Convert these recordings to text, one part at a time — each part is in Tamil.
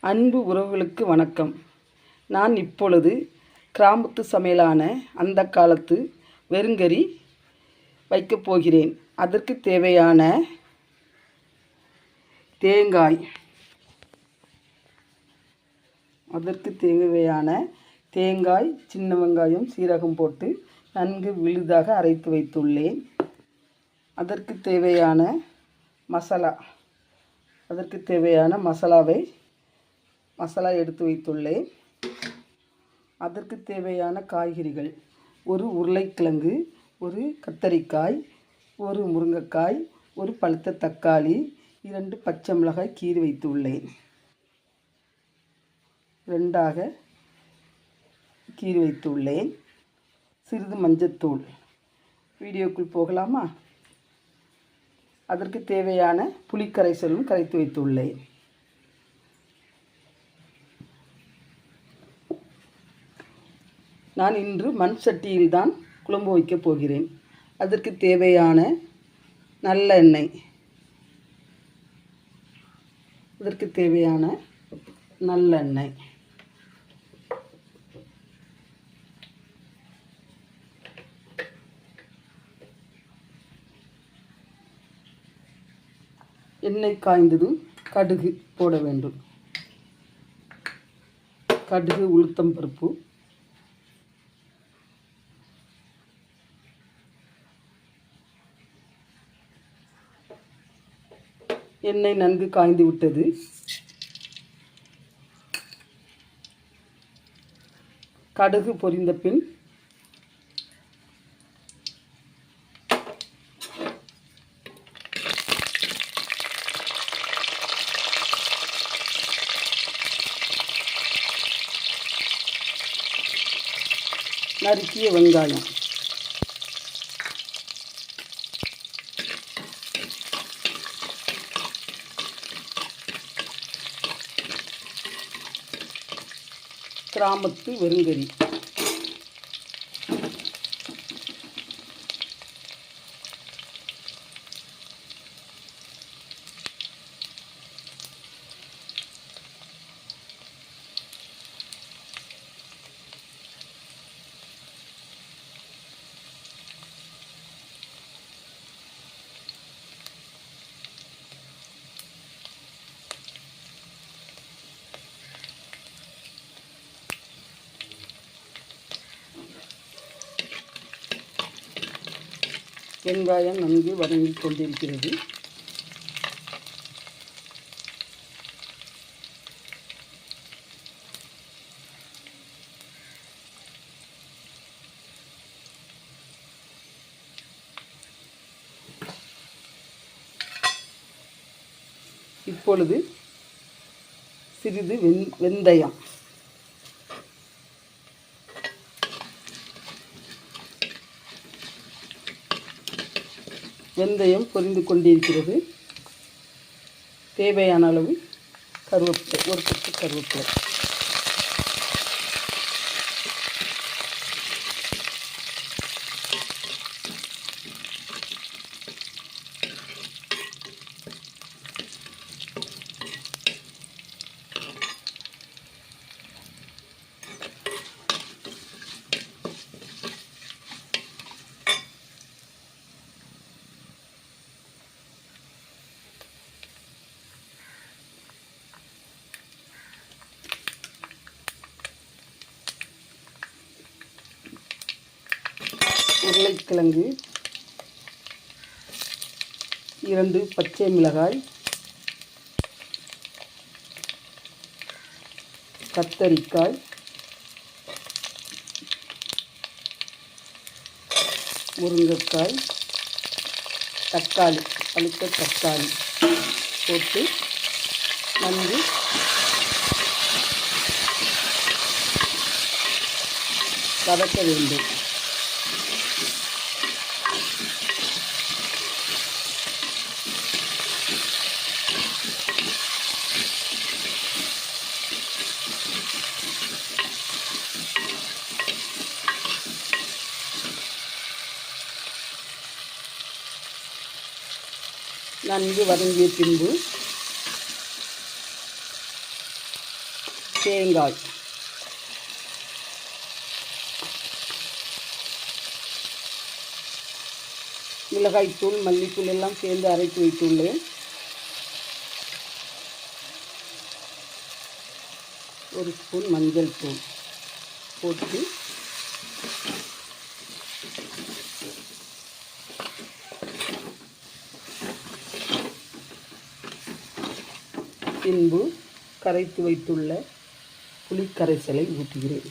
அன்பு உறவுகளுக்கு வணக்கம். நான் இப்பொழுது கிராமத்து சமையலான அந்த காலத்து வெறுங்கறி வைக்கப் போகிறேன். அதற்கு தேவையான தேங்காய். அதற்கு தேவையான தேங்காய் சின்ன வெங்காயம் சீரகம் போட்டு நன்கு விழுதாக அரைத்து வைத்துள்ளேன். அதற்கு தேவையான மசாலா. அதற்கு தேவையான மசாலாவை மசாலா எடுத்து வைத்துள்ளேன். அதற்கு தேவையான காய்கறிகள் ஒரு உருளைக்கிழங்கு ஒரு கத்தரிக்காய் ஒரு முருங்கைக்காய் ஒரு பழுத்த தக்காளி இரண்டு பச்சை மிளகாய் கீறி வைத்துள்ளேன். ரெண்டாக கீறி வைத்துள்ளேன். சிறிது மஞ்சத்தூள். வீடியோக்குள் போகலாமா? அதற்கு தேவையான புளிக்கரைசலும் கரைத்து வைத்துள்ளேன். நான் இன்று மண் சட்டியில்தான் குழம்பு வைக்கப் போகிறேன். அதற்கு தேவையான நல்லெண்ணெய் அதற்கு தேவையான நல்லெண்ணெய் எண்ணெய். காய்ந்ததும் கடுகு போட வேண்டும். கடுகு உளுத்தம் பருப்பு. எண்ணெய் நன்கு காய்ந்து விட்டது. கடுகு பொரிந்த பின் நறுக்கிய வெங்காயம். கிராமத்து வெறுங்கறி வெங்காயம் நன்கு வதங்கிக் கொண்டிருக்கிறது. இப்பொழுது சிறிது வெந் வெந்தயம். வெந்தயம் பொரிந்து கொண்டிருக்கிறது. தேவையான அளவு கருவேப்பிலை ஒரு கட்டு கருவேப்பிலை. உருளைக்கிழங்கு இரண்டு பச்சை மிளகாய் கத்தரிக்காய் முருங்கைக்காய் தக்காளி பழுத்த தக்காளி போட்டு நன்கு வதக்க வேண்டும். நன்கு வதங்கிய பின்பு தேங்காய். மிளகாய்த்தூள் மல்லித்தூள் எல்லாம் சேர்ந்து அரைத்து வைத்துள்ளேன். ஒரு ஸ்பூன் மஞ்சள் தூள் போட்டு பின்பு கரைத்து வைத்துள்ள புளிக்கரைசலை ஊற்றுகிறேன்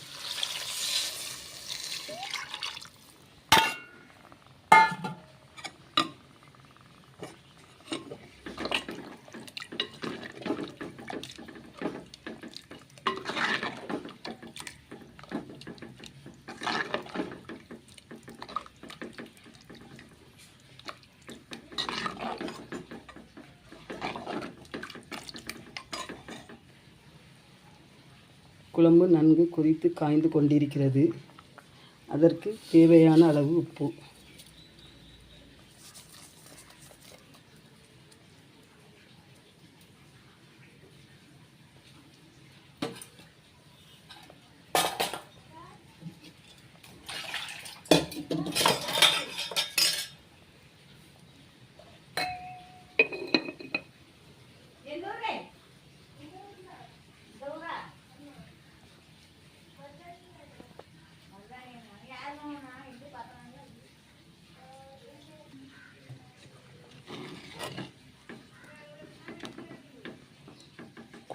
குழம்பு நன்கு கொதித்து காய்ந்து கொண்டிருக்கிறது. அதற்கு தேவையான அளவு உப்பு.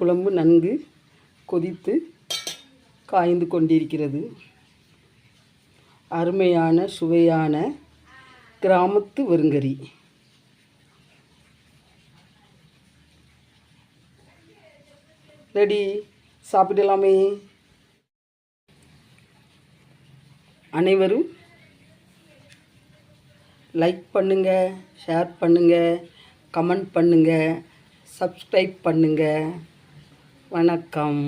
குழம்பு நன்கு கொதித்து காய்ந்து கொண்டிருக்கிறது. அருமையான சுவையான கிராமத்து வருங்கறி ரெடி. சாப்பிடலாமே. அனைவரும் லைக் பண்ணுங்கள் ஷேர் பண்ணுங்கள் கமெண்ட் பண்ணுங்கள் சப்ஸ்கிரைப் பண்ணுங்கள் வணக்கம்.